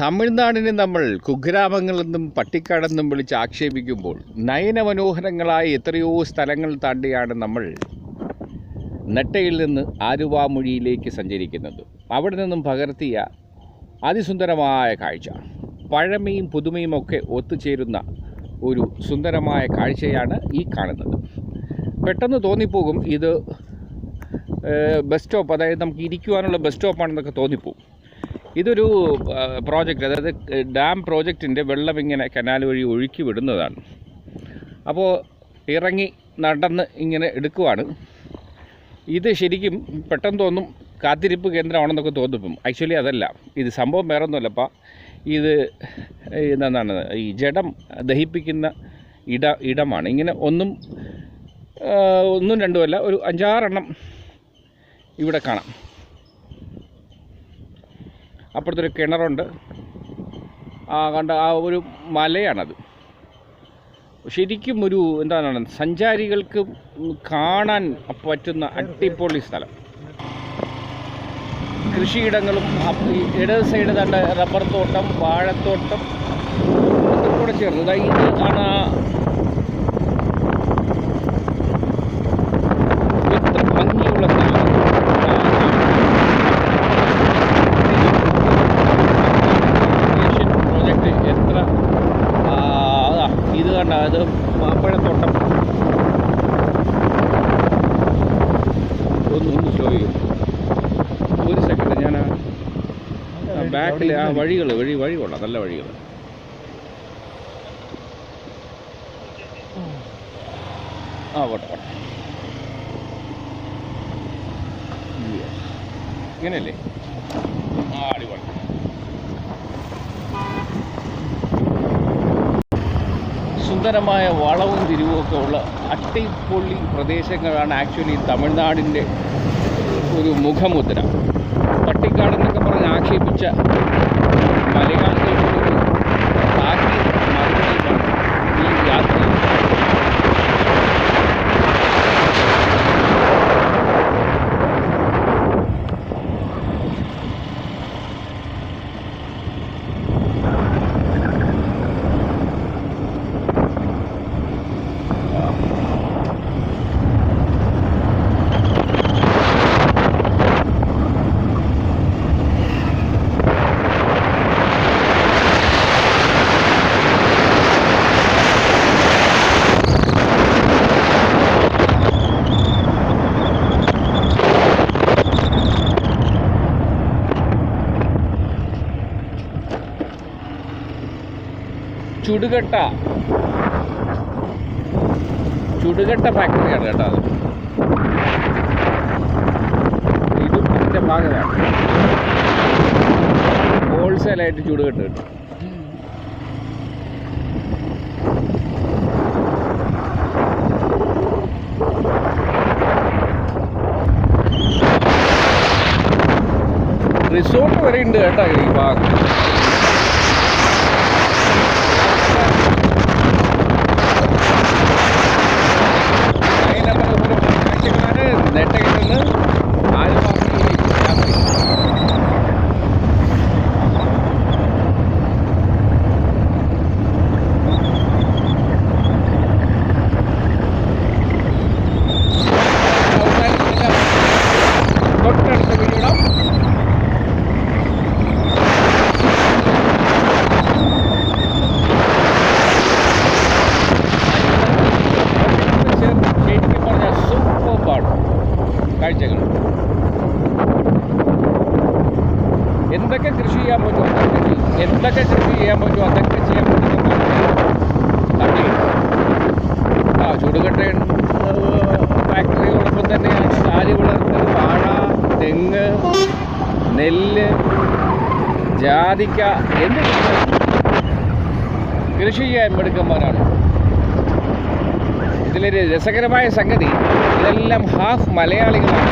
തമിഴ്നാടിനെ നമ്മൾ കുഗ്രാമങ്ങളെന്നും പട്ടിക്കാടെന്നും വിളിച്ച് ആക്ഷേപിക്കുമ്പോൾ നയനമനോഹരങ്ങളായ എത്രയോ സ്ഥലങ്ങൾ താണ്ടിയാണ് നമ്മൾ നെട്ടയിൽ നിന്ന് ആലുവാമൊഴിയിലേക്ക് സഞ്ചരിക്കുന്നത്. അവിടെ നിന്നും പകർത്തിയ അതിസുന്ദരമായ കാഴ്ച. പഴമയും പുതുമയും ഒക്കെ ഒത്തുചേരുന്ന ഒരു സുന്ദരമായ കാഴ്ചയാണ് ഈ കാണുന്നത്. പെട്ടെന്ന് തോന്നിപ്പോകും ഇത് ബസ് സ്റ്റോപ്പ്. അതായത് നമുക്ക് ഇരിക്കുവാനുള്ള ബസ് സ്റ്റോപ്പാണെന്നൊക്കെ തോന്നിപ്പോകും. ഇതൊരു പ്രോജക്റ്റ് അതായത് ഡാം പ്രോജക്റ്റിന്റെ വെള്ളം ഇങ്ങനെ കനാൽ വഴി ഒഴുക്കി വിടുന്നതാണ്. അപ്പോൾ ഇറങ്ങി നടന്ന് ഇങ്ങനെ എടുക്കുവാണ്. ഇത് ശരിക്കും പെട്ടെന്ന് തോന്നും കാത്തിരിപ്പ് കേന്ദ്രമാണെന്നൊക്കെ തോന്നിപ്പം ആക്ച്വലി അതല്ല. ഇത് സംഭവം വേറെ ഒന്നുമല്ലപ്പ ഇത് എന്താണ് ഈ ജഡം ദഹിപ്പിക്കുന്ന ഇട ഇടമാണ്. ഇങ്ങനെ ഒന്നും ഒന്നും രണ്ടുമല്ല ഒരു അഞ്ചാറെണ്ണം ഇവിടെ കാണാം. അപ്പുറത്തൊരു കിണറുണ്ട്. ആ കണ്ട ആ ഒരു മലയാണത്. ശരിക്കും ഒരു എന്താണ് സഞ്ചാരികൾക്ക് കാണാൻ പറ്റുന്ന അടിപൊളി സ്ഥലം. കൃഷിയിടങ്ങളും ഇടത് സൈഡ് തണ്ട റബ്ബർ തോട്ടം വാഴത്തോട്ടം കൂടെ ചേർന്ന്. ഇത് ആണ് ആ എത്ര ഭംഗിയുള്ള സ്ഥലം പ്രോജക്റ്റ് എത്ര ആ, അതാ ഇത് കണ്ട അത് മാമ്പഴത്തോട്ടം ഒന്ന് ഒന്ന് സ്ലോ ചെയ്യും ഒരു സെക്കൻഡ് ഞാൻ ബാക്കിൽ ആ വഴികൾ വഴി വഴി കൊള്ളാം. നല്ല വഴികൾ ആ പോട്ടെ പോട്ടെ. Yes. ഇങ്ങനെയല്ലേ? ആ അടിപൊളി. സുന്ദരമായ വളവും തിരിവും ഒക്കെ ഉള്ള അട്ടിപ്പൊള്ളി പ്രദേശങ്ങളാണ് ആക്ച്വലി തമിഴ്നാടിന്റെ ഒരു മുഖമുദ്ര. പട്ടിക്കാട് എന്നൊക്കെ अक्षय बुच्चा मालेगांव के लोगों को आज की हमारी ചുടുകട്ട. ചുടുകട്ട ഫാക്ടറിയാണ് കേട്ടോ അത്. ഇതും ഇതിന്റെ ഭാഗമാണ് ഹോൾസെയിലായിട്ട് ചുടുകട്ട കിട്ടും. റിസോർട്ട് വരെ ഉണ്ട് കേട്ടോ ഈ ഭാഗത്ത് നെട്ടയിൽ നിന്ന് ആലുവാക്കി യാത്ര തൊട്ടടുത്ത വീടാം ശരിക്കും പറഞ്ഞാൽ സൂപ്പർബാണ് കാഴ്ചകൾ എന്തൊക്കെ കൃഷി ചെയ്യാൻ പറ്റുമോ അതൊക്കെ ചെയ്യും. എന്തൊക്കെ ചെയ്യാൻ പറ്റുമോ അതൊക്കെ ചെയ്യാൻ പറ്റുന്ന തമിഴ് ആ ചൂടുകട്ട ഫാക്ടറിയോടൊപ്പം തന്നെ ചാരി വളർത്തൽ വാഴ തെങ്ങ് നെല്ല് ജാതിക്ക എന്ത് കൃഷി ചെയ്യാൻ മിടുക്കന്മാരാണ് ഇതിലൊരു രസകരമായ സംഗതി ഇതെല്ലാം ഹാഫ് മലയാളികളാണ്